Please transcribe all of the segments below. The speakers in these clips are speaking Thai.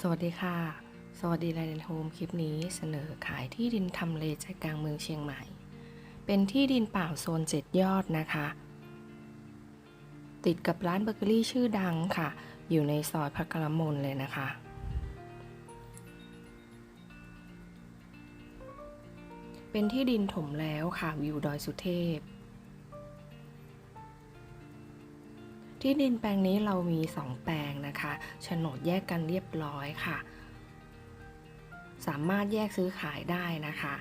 สวัสดีค่ะ สวัสดีไลเดนโฮมคลิปนี้เสนอขายที่ดินทำเลใจกลางเมืองเชียงใหม่ เป็นที่ดินเปล่าโซน7ยอดนะคะ ติดกับร้านเบเกอรี่ชื่อดังค่ะ อยู่ในซอยพระกรมลเลยนะคะ เป็นที่ดินถมแล้วค่ะวิวดอยสุเทพที่ดินแปลงนี้เรามี 2 แปลง นะคะโฉนดแยกกันเรียบร้อยค่ะ สามารถแยกซื้อขายได้นะคะ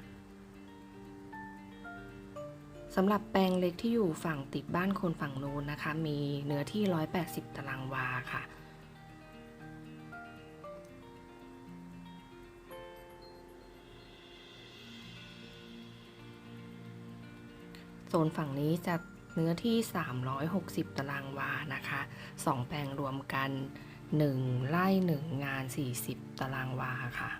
สำหรับแปลงเล็กที่อยู่ฝั่งติดบ้านคนฝั่งนู้นนะคะ มีเนื้อที่ 180 ตารางวาค่ะ โซนฝั่งนี้จะ เนื้อที่ 360 ตารางวานะคะ 2 แปลงรวมกัน 1 ไร่ 1 งาน 40 ตารางวาค่ะ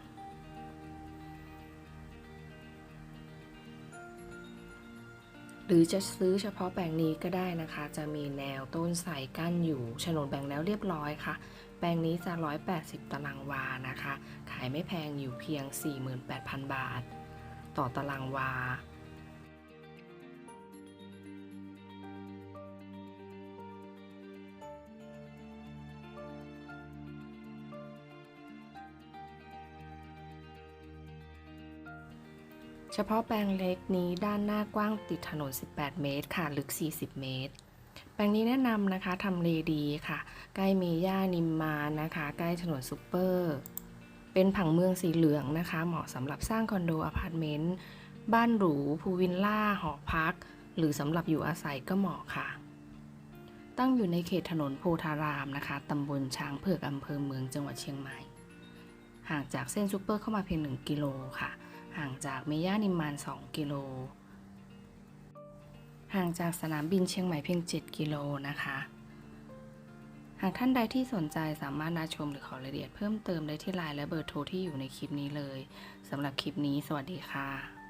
หรือจะซื้อเฉพาะแปลงนี้ก็ได้นะคะ จะมีแนวต้นสายกั้นอยู่โฉนดแบ่งแล้วเรียบร้อยค่ะ แปลงนี้จะ 180 ตารางวานะคะ ขายไม่แพงอยู่เพียง 48,000 บาท ต่อตารางวา เฉพาะแปลงเล็กนี้ด้านหน้ากว้างติดถนน 18 เมตรค่ะ ลึก 40 เมตร แปลงนี้แนะนำนะคะทำเลดีค่ะ ใกล้เมย่านิมมานนะคะ ใกล้ถนนซุปเปอร์ เป็นผังเมืองสีเหลืองนะคะ เหมาะสำหรับสร้างคอนโดอพาร์ตเมนต์ บ้านหรู พูลวิลล่า หอพัก หรือสำหรับอยู่อาศัยก็เหมาะค่ะ ตั้งอยู่ในเขตถนนโพธารามนะคะ ตำบลช้างเผือกอำเภอเมืองจังหวัดเชียงใหม่ ห่างจากเส้นซุปเปอร์เข้ามาเพียง 1 กิโลค่ะ ห่างจากเมย่านิมมาน 2 กิโล ห่างจากสนามบินเชียงใหม่เพียง 7 กิโลนะคะ หากท่านใดที่สนใจสามารถนาชมหรือขอรายละเอียดเพิ่มเติมได้ที่ไลน์และเบอร์โทรที่อยู่ในคลิปนี้เลยสำหรับคลิปนี้ สวัสดีค่ะ